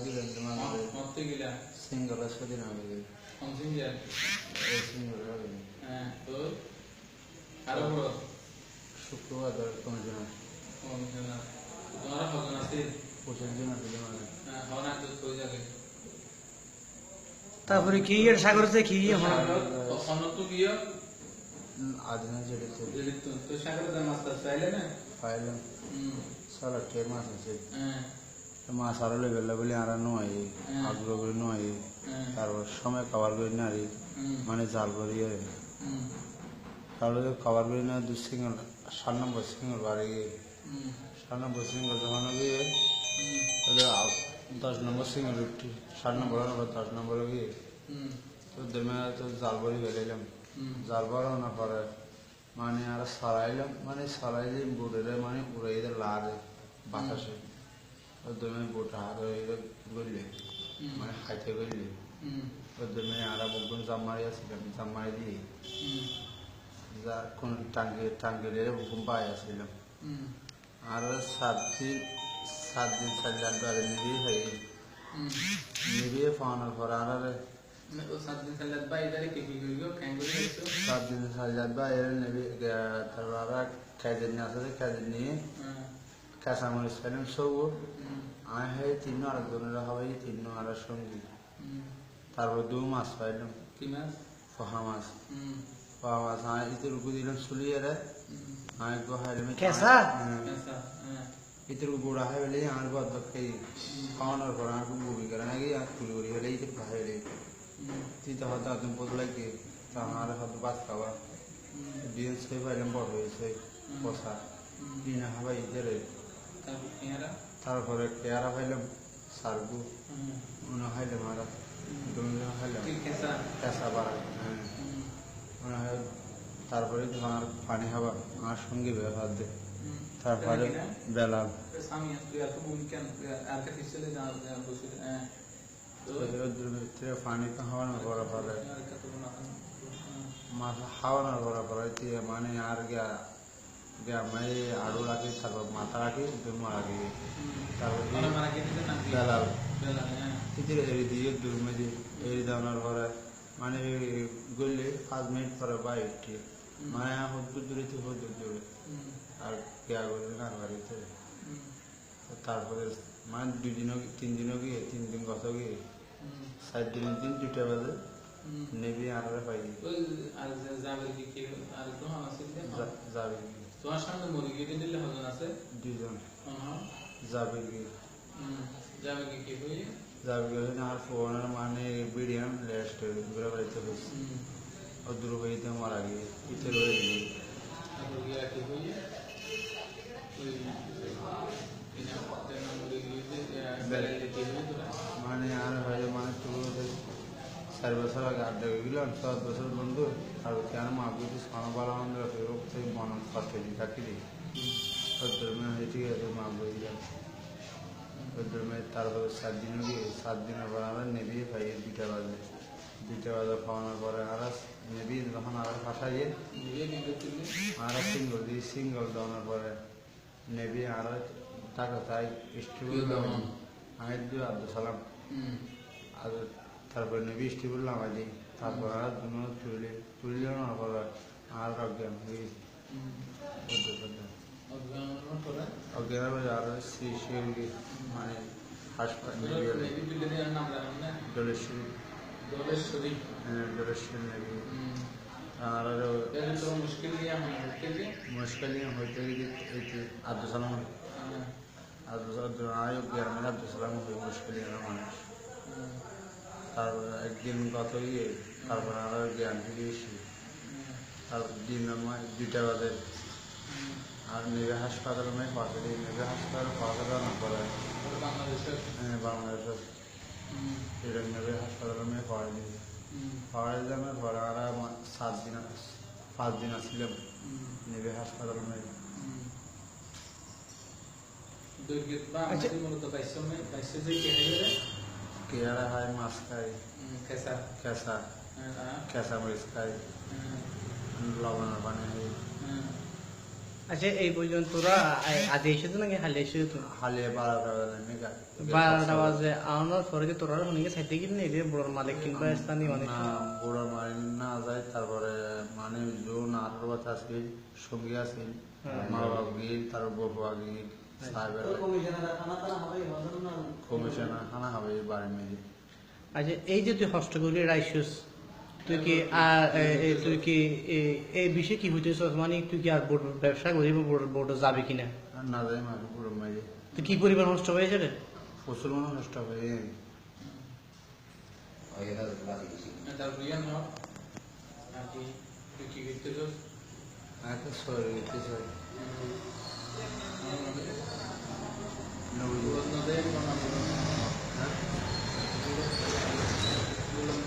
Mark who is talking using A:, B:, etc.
A: দিলেন সিঙ্গল সেদিন সিঙ্গল? হবে। শুক্রবার ধরে কোনো জন পঁচিশ জন আছে তোমাদের
B: তারপরে কি এর সাগরতে কি এখন
A: আদিনা যেটা পাইলাম। সারা টে মাছ আছে। মাছ আরও লেগে বলে আর নয় আগ্রহ করে নয় তারপর সময় খাবার করে নারি মানে জাল করিয়ে তাহলে খাবার করে না দু সিঙ্গল সাত নম্বর সিঙ্গল বাড়ি গিয়ে। সাত নম্বর সিঙ্গল যখন গিয়ে দশ নম্বর সিঙ্গল উঠি সাত নম্বর দশ নম্বর গিয়ে। তো দেমে তো জাল বড়ি গেলাম জাল বড় না পরে মানে আর সারাইলাম মানে সারাই সারাইলে বোটের মানে উড়াই দিয়ে লাড়ে বাতাসে দেমে বোট হাত হয়ে গড়লে মানে খাইতে গড়লে তো দেমে আর বলতাম জামারি আসছিলাম জামারি দিয়ে। যা কোন টাঙ্গে টাঙ্গে দিয়ে হুকুম পাই আসছিলাম আর সাত দিন সাত দিন সাত দিন নিবিয়ে খাই নিবিয়ে পাওয়ানোর পর আর সাত দিন সাত দিন বা এর নেবি তারপর আর খাইতে নিয়ে আসলে খাইতে সব আমি হয় তিন আর সঙ্গী তারপর দু মাছ পাইলাম ফহা মাছ ফহা মাছ আমি ইতে রুকু দিলাম চুলিয়ে রে আমি গো হাইলাম
B: কেঁচা?
A: ইতের গোড়া হয় বলে আমার বদ্ধ খেয়ে খাওয়ানোর পর আমার খুব বমি করে নাকি আর কুড়ি কুড়ি হলে ইতে ভাই হলে তিতে হয়তো একদম পোত লাগে তা আমার হয়তো ভাত খাওয়া বিয়ে ছয় পাইলাম বড় হয়েছে কষা বিনা খাবাই ইতে তারপরে কেয়ারা পাইলাম সারগু মনে খাইলাম আর ডুমলে খাইলাম কেঁচা বাড়া হ্যাঁ মনে হয় তারপরে তোমার পানি খাবা আমার সঙ্গে ব্যবহার দে তারপরে বেলা ভিতরে পানি তো করা পরে মাছ খাওয়ানোর করা পরে মানে আর গিয়া গিয়া মানে আড়ু রাখি তারপর মাথা রাখি দুমা রাখি তারপর ভিতরে এড়ি দিয়ে দুর্মে দিয়ে এড়ি দেওয়ানোর পরে মানে গড়লে পাঁচ মিনিট পরে বাইরটি মানে হদ্দুর দূরে থেকে হদ্দুর দূরে আর গিয়া করলে না বাড়িতে তারপরে মানে দুদিনও তিন দিনও গিয়ে তিন দিন গত গিয়ে চার দিনের দিন দুটা বাজে নেবি আর পাই যা- যাবে গিয়ে
C: তোমার সামনে মুরগি দিলে হজন আছে
A: দুজন
C: হ্যাঁ
A: যাবে গিয়ে
C: যাবে কি কি হই
A: যাবে গিয়ে আর ফোনের মানে বিডিয়াম লেস্ট ঘুরে বাড়িতে হয়েছে ও দূর হইতে মারা গিয়ে ইতে রয়ে গিয়ে
C: তারপর গিয়া কি হই
A: চার বছর আগে আড্ডা হয়ে গেলাম সাত বছর বন্ধু আর কেন মা বুঝি খানা বালা আমাদের রোগ থেকে মন কষ্ট দিই থাকি দিই ওদ্দরমে হয়ে ঠিক আছে মা বুঝলাম ওদ্দরমে তারপরে সাত দিন গিয়ে সাত দিনের পর আমরা নেবিয়ে পাই দুইটা বাজে। দুইটা বাজে খাওয়ানোর পরে আর নেবি যখন আর ফাঁসা গিয়ে।
C: মুরগি
A: আর সিঙ্গল দিই সিঙ্গল দেওয়ানোর পরে নেবি আর টাকা তাই স্টিবল
C: দেওয়া?
A: আমি আব্দুল সালাম। আর তারপরে নেবি স্টি বললাম আজ তারপর আর দুনো তুলে তুললে না পর আর অজ্ঞান হয়ে গেছি
C: অজ্ঞান করে
A: অজ্ঞান হয়ে আর শ্রী শিউরি মানে হাসপাতাল নেবি হলে
C: নেভি বিল্ডিং নাম রাখেন না
A: ডলেশ্বরী
C: দোলেশ্বরী
A: ডলেশ্বরী নেবি আর
C: তাহলে তো মুশকিল নিয়ে আমার মুশকিল দিয়ে
A: মুশকিল হইতে গেছে আব্দুল সালাম। আব্দুল আব্দুল আয়ুব গ্রামের আব্দুল সালাম হয়ে মুশকিল মানুষ। তারপর একদিন গত গিয়ে তারপর আরও জ্ঞান ফিরে এসি তারপর দিন আমার দুইটা বাজে। আর নেবে হাসপাতালে মেয়ে পাশে দিই নেবে হাসপাতালে পাশে দেওয়ার পরে
C: বাংলাদেশের?
A: হ্যাঁ, বাংলাদেশের। এটা নেবে হাসপাতালে মেয়ে পাওয়া দিই দিলাম পরে আর সাত দিন পাঁচ দিন আসছিলাম নেবে হাসপাতালে মেয়ে
C: দুর্গিত বা আমাদের মূলত পাইসমে পাইছে যে কে
A: কেয়ারা হয় মাছ খাই
C: খেসা
A: কেঁচা কেঁচা মরিচ খাই লবণের পানি খাই
B: আচ্ছা এই পর্যন্ত তোরা আ- এসেছ নাকি হালে এসেছ
A: হালিয়ে বারোটা
B: বাজে আনার পরে কি তোরা শুনে সাইতে কি নেই রে বড় মালিক কিংবা স্থানীয় অনেক
A: না বুড়ো মারি না যায় তারপরে মানে জোন আঠারো বছর আছে সঙ্গী আছে মা বাবা গিয়ে তার বউয়া গিয়ে
B: আচ্ছা এই যে তুই হস্ত করি রাইসুস তুই কি আর এ- এ- তুই কি এই বিষয়ে কি হইতেছ? মানে তুই কি আর ব্যবসা করিব বোর্ড যাবে কিনা?
A: না যায় মানে বুড়ো মারি
B: তুই কি পরিবার নষ্ট হয়েছে রে
A: প্রচুর মানুষ নষ্ট হয়ে
C: তারপর Lo